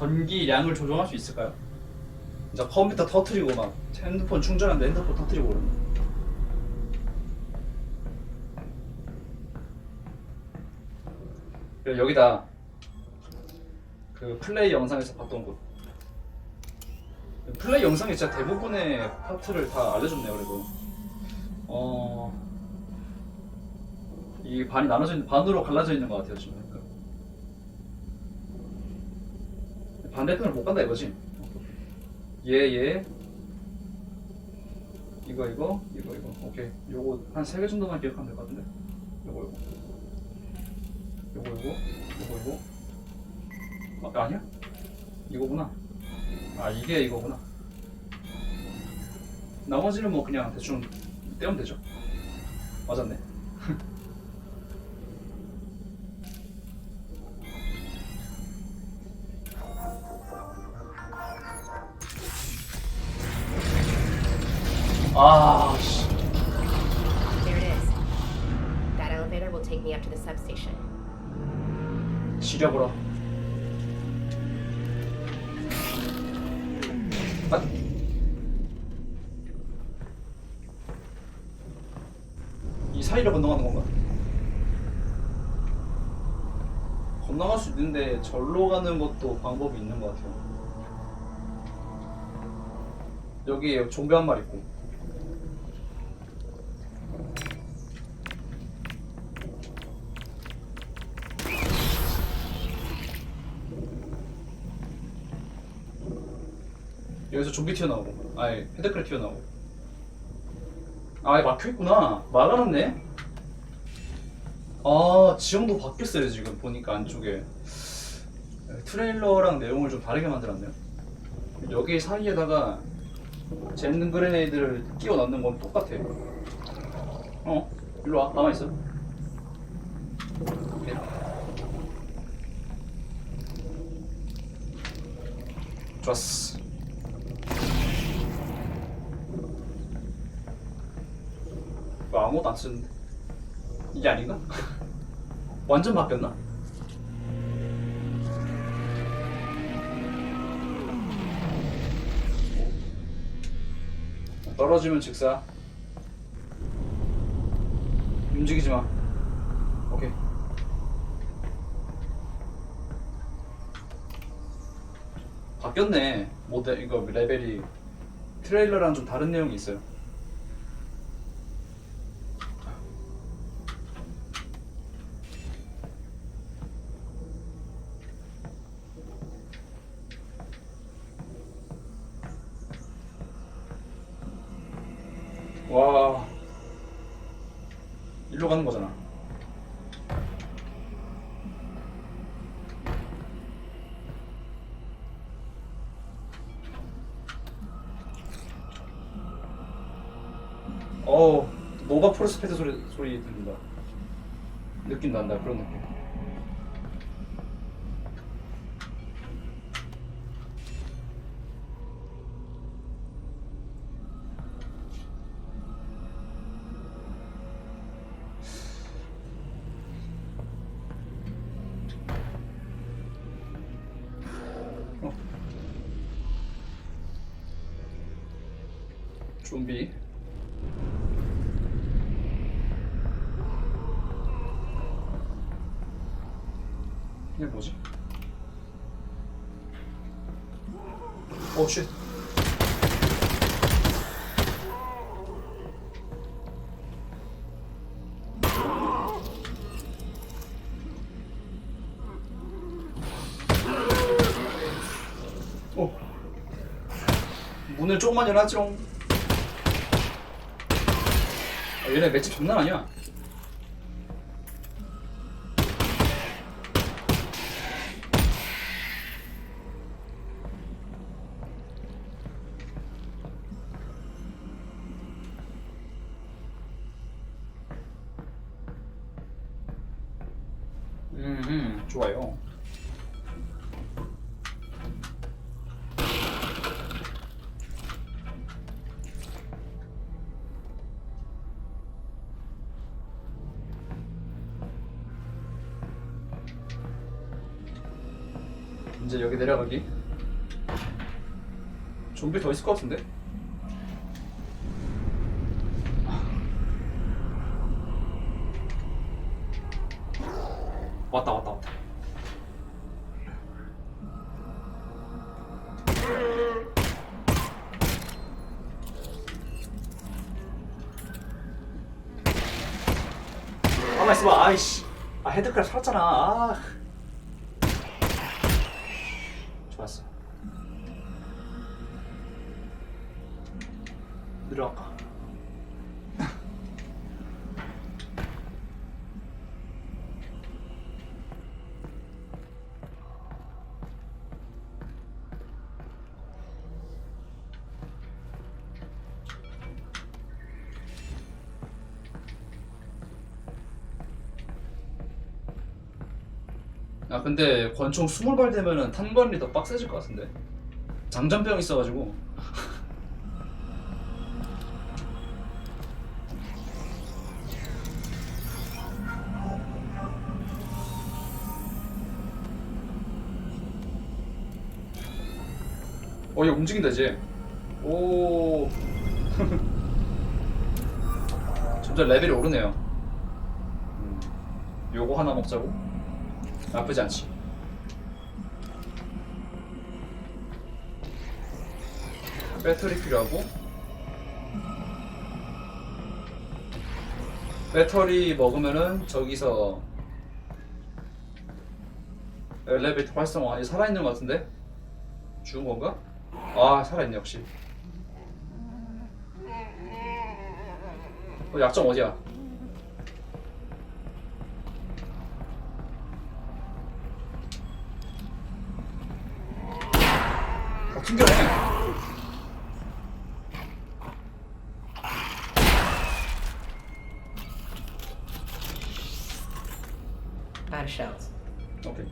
전기량을 조정할 수 있을까요? 이제 컴퓨터 터트리고 막 핸드폰 충전하는데 핸드폰 터트리고 그러는 거. 그리고 여기다 그 플레이 영상에서 봤던 곳 플레이 영상에 진짜 대부분의 파트를 다 알려줬네요 그래도 어... 이 반이 나눠져 있는 반으로 갈라져 있는 것 같아요 지금 보니까 반대편을 못 간다 이거지? 얘 얘. 이거 이거 이거 이거. 오케이. 요거 한 세 개 정도만 기억하면 될 것 같은데? 요거 요거. 요거 요거. 요거 요거. 아 아니야? 이거구나. 아 이게 이거구나. 나머지는 뭐 그냥 대충 떼면 되죠? 맞았네 사이를 건너가는 건가? 건너갈 수 있는데 절로 가는 것도 방법이 있는 것 같아요. 여기 좀비 한 마리 있고. 여기서 좀비 튀어나오고 아예 헤드크랩 튀어나오고 아예 막혀있구나. 막아놨네. 아 지형도 바뀌었어요 지금 보니까 안쪽에. 트레일러랑 내용을 좀 다르게 만들었네요. 여기 사이에다가 잼는 그레네이드를 끼워 넣는 건 똑같아 어? 일로와. 가만있어. 좋았어 뭐 아무것도 안 쓰는데? 이게 아닌가? 완전 바뀌었나? 떨어지면 즉사. 움직이지 마. 오케이. 바뀌었네. 모델 이거 레벨이. 트레일러랑 좀 다른 내용이 있어요 와 일로 가는 거잖아 어우 노바 프로스페트 소리 소리 들린다. 느낌 난다 그런 느낌 오 쉣. 오. 문을 조금만 열어줘. 아, 얘네 맷집 장난 아니야. 음, 음 좋아요. 이제 여기 내려가기. 좀비 더 있을 것 같은데? 있어봐. 아이씨. 아 헤드크랩 살았잖아. 아. 아 근데 권총 20발 되면은 탄관리 더 빡세질 것 같은데? 장전병 있어가지고. 어 얘 움직인다 이제. 오. 점점 레벨이 오르네요. 음, 요거 하나 먹자고 나쁘지 않지. 배터리 필요하고 배터리 먹으면은 저기서 엘리베이터 활성화 이 살아있는 것 같은데 죽은 건가? 아 살아있네 역시 어, 약점 어디야? 튕겨내. Out of shells. 오케이.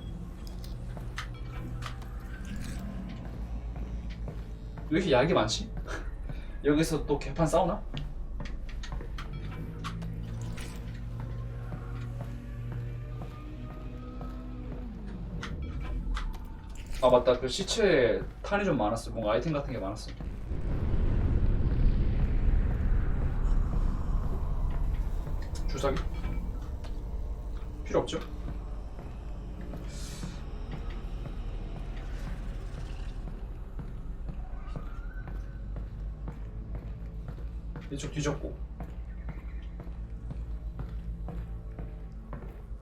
왜 이렇게 약이 많지? 여기서 또 개판 싸우나? 아 맞다. 그 시체에 탄이 좀 많았어. 뭔가 아이템 같은 게 많았어. 주사기? 필요 없죠? 이쪽 뒤졌고.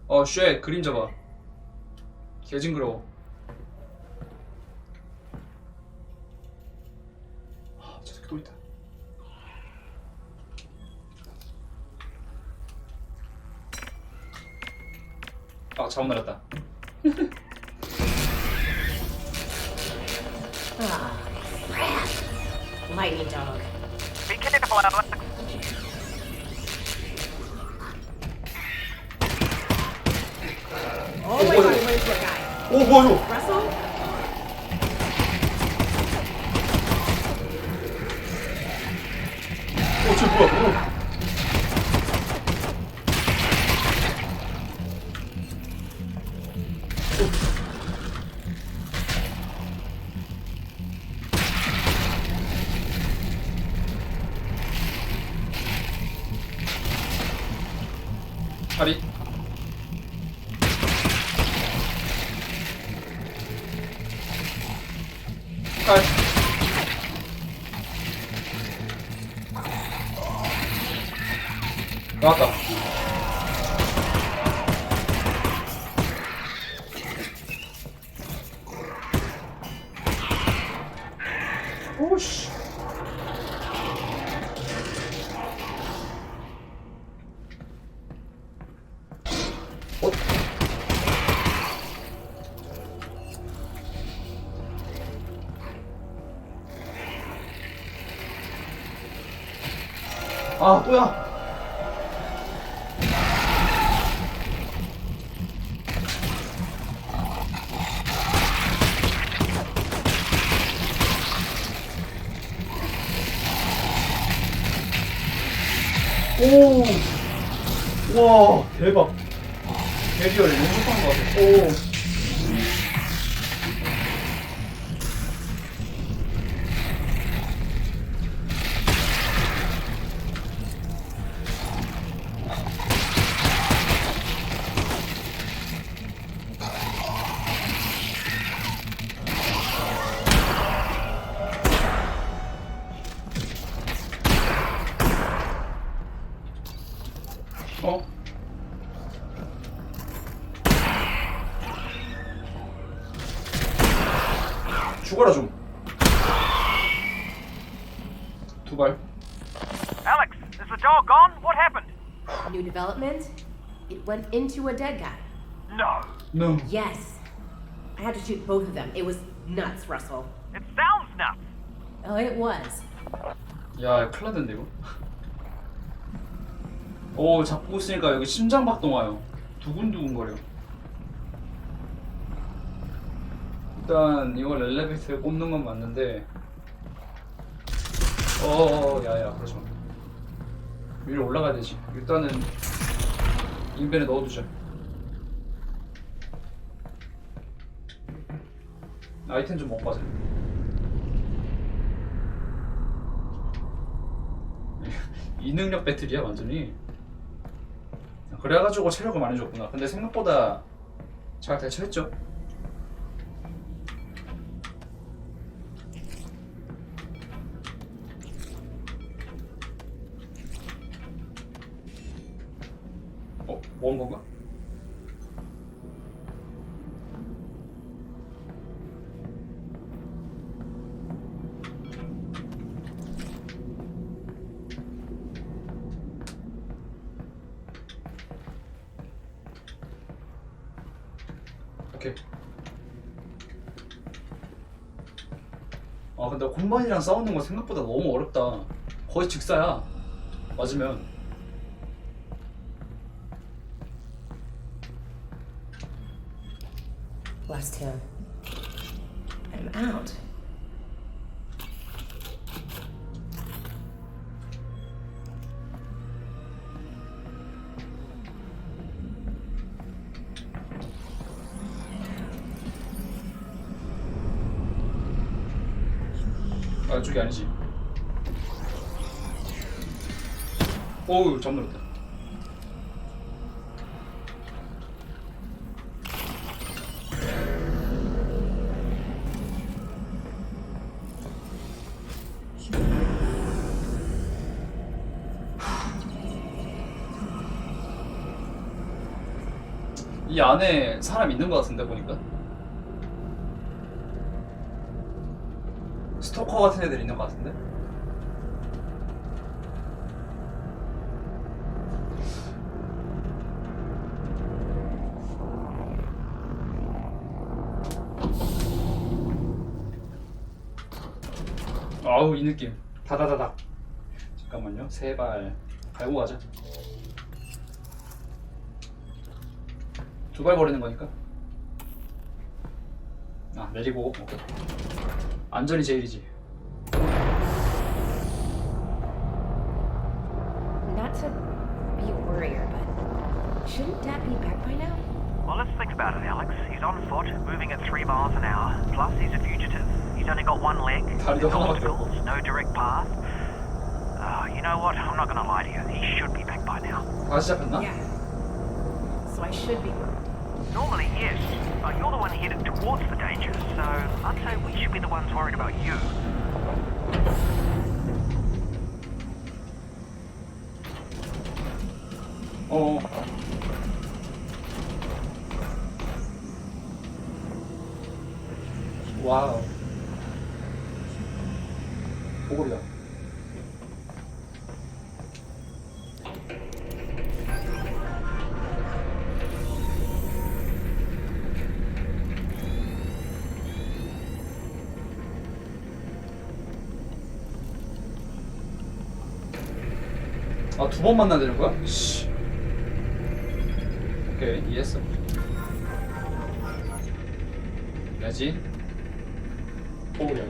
어쉣 그림자 봐 개징그러워 아, 저 새끼 또 있다 아 잘못 날았다 Ah, crap. Lightning dog. Be careful, Alex. Oh my god, where's your guy? 오 뭐야 이거 Russell? 오씨 어? 아 또야 대 What happened? New development? It went into a dead guy. No. No. Yes. I had to shoot both of them. It was nuts, Russell. It sounds nuts. Oh, it was. 야, 큰일 났는데 이거. 오, 잡고 있으니까 여기 심장 박동 와요. 두근두근거려. 일단 이걸 엘리베이터에 꼽는 건 맞는데 어, 야야, 그러지 마. 위로 올라가야 되지. 일단은 인벤에 넣어두자. 아이템 좀 먹고 가자. 이 능력 배틀이야 완전히. 그래가지고 체력을 많이 줬구나. 근데 생각보다 잘 대처했죠. 어, 먹은 건가? 아 근데 곰반이랑 싸우는 거 생각보다 너무 어렵다. 거의 직사야. 맞으면. Lost him. I'm out. 아 이쪽이 아니지. 오우 잠 놀랐다. 이 안에 사람 있는 것 같은데 보니까? 스토커 같은 애들 있는 것 같은데? 아우 이 느낌. 다다다닥 잠깐만요. 세발 갈고 가자 두 발 버리는 거니까 아 내리고 오케이 안전이 제일이지 Not to be a worrier, but shouldn't Dad be back by now? Well, let's think about it, Alex. He's on foot, moving at three miles an hour. Plus, he's a fugitive. He's only got one leg. 다리도 There's 하나밖에 obstacles, no direct path. Uh, you know what? I'm not going to lie to you. He should be back by now. 다시 잡혔나? Yeah. So I should be. Normally, yes. But you're the one headed towards the danger, so I'd say we should be the ones worried about you. Oh. 어와 아 두 번 만나야 되는 거야? 씨. 오케이 이해했어 야지 오우야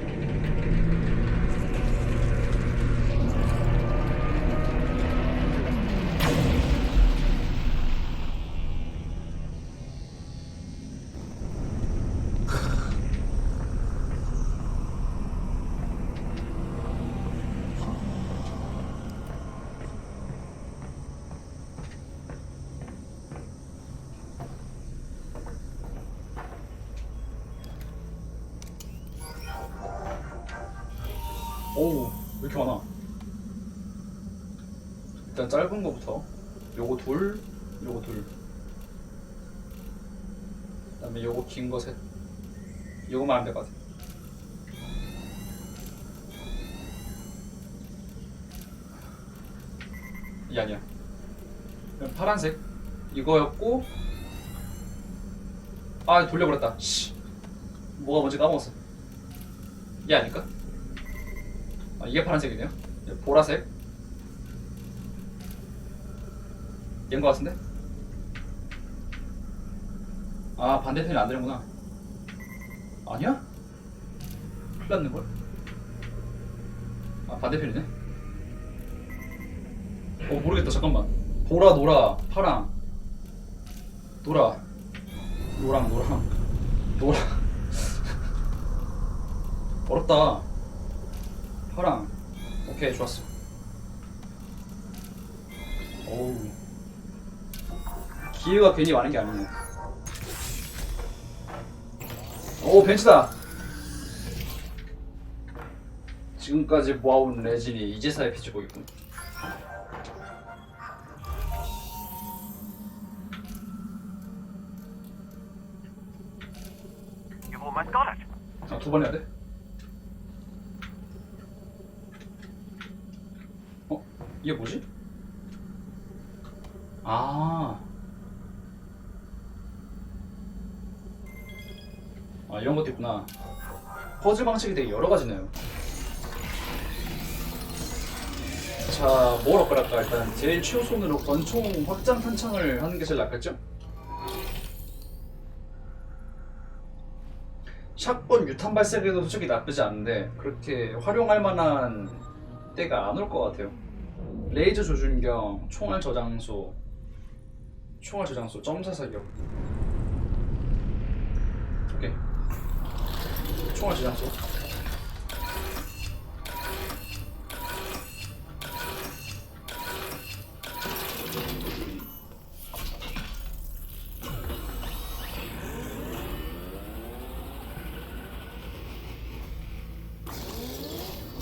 오우 왜 이렇게 많아? 일단 짧은 거부터. 요거 둘 요거 둘. 그다음에 요거 긴 거 셋. 요거만 안될것 같아. 이 아니야. 파란색. 이거였고 아 돌려버렸다. 씨. 뭐가 뭔지 까먹었어. 얘 아닐까? 아 이게 파란색이네요. 예, 보라색. 얘인 것 같은데? 아 반대편이 안 되는구나. 아니야? 큰일 났는 걸? 아 반대편이네? 어 모르겠다 잠깐만 보라 노라 파랑 노라 노랑 노랑 노라 어렵다 파랑 오케이 좋았어. 어우. 기회가 괜히 많은 게 아니네. 오 벤치다! 지금까지 모아온 레진이 이제서야 비치고 있군. You've almost got it. 아, 두 번 해야 돼? 어? 이게 뭐지? 아. 아, 이런 것도 있구나. 퍼즐 방식이 되게 여러 가지네요. 자, 뭘 업그랄까? 일단 제일 최우선으로 권총 확장 탄창을 하는 게 제일 낫겠죠? 샷건 유탄 발사기도 솔직히 나쁘지 않은데 그렇게 활용할 만한 때가 안 올 것 같아요. 레이저 조준경, 총알 저장소, 총알 저장소, 점사 사격. 오케이. 총알 저장소.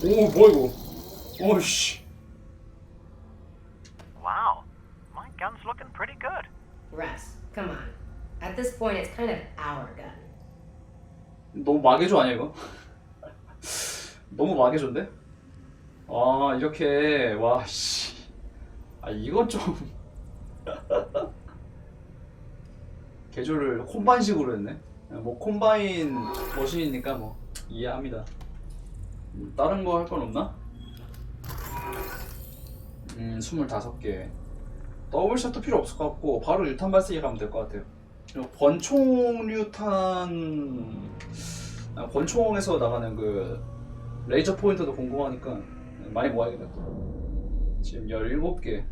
오 뭐야 이거? 오씨. Russ, come on. At this point, it's kind of our gun. 너무 마개조 아니야 이거? 너무 마개조인데? 아 이렇게 와 씨. 아 이건 좀 개조를 콤바인식으로 했네. 뭐 콤바인 머신이니까 뭐 이해합니다. 음, 다른 거 할 건 없나? 음, 25개. 더블샷도 필요 없을 것 같고 바로 유탄 발사기 가면 될 것 같아요. 권총 유탄 아, 권총에서 나가는 그 레이저 포인터도 궁금하니까 많이 모아야겠다. 지금 17개.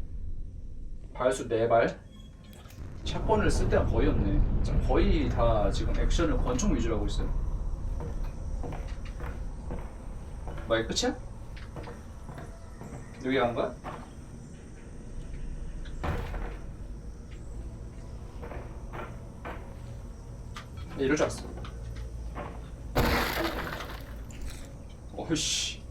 발수 4발. 샷건을 쓸 때가 거의 없네. 거의 다 지금 액션을 권총 위주로 하고 있어요. 뭐 이게 끝이야? 여기 간 거야? 이럴 줄 알았어. 어이씨.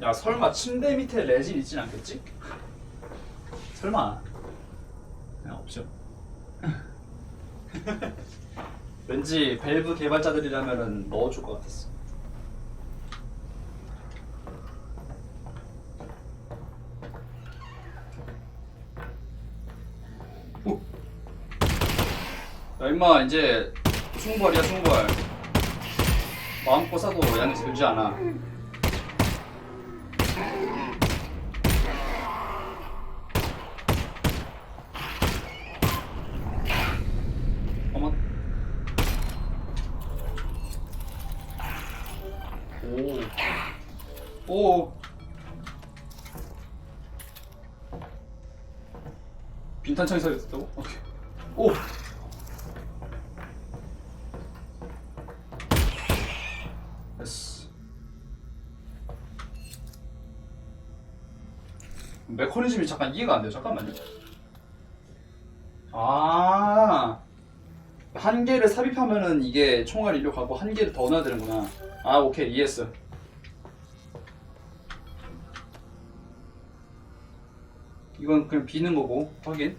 야 설마 침대 밑에 레진 있진 않겠지? 설마 그냥 없죠 왠지 밸브 개발자들이라면은 넣어줄 것 같았어. 오. 야 임마 이제 스무발이야 스무발 마음껏 싸도 양이 들지 않아 어머. 오. 오. 빈탄창이 살렸다고? 오케이. 오. 됐어. 메커니즘이 잠깐 이해가 안 돼요. 잠깐만요. 아. 한 개를 삽입하면은 이게 총알 가고 한 개를 더 넣어야 되는구나. 아, 오케이. 이해했어. 이건 그냥 비는 거고 확인.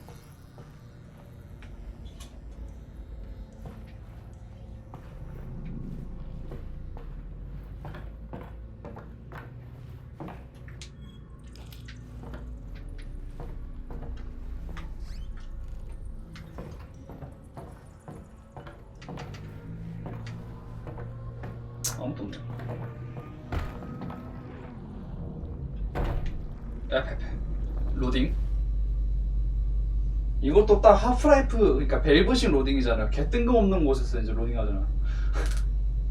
이것도 딱 하프라이프 그러니까 벨브식 로딩이잖아. 개 뜬금없는 곳에서 이제 로딩하잖아.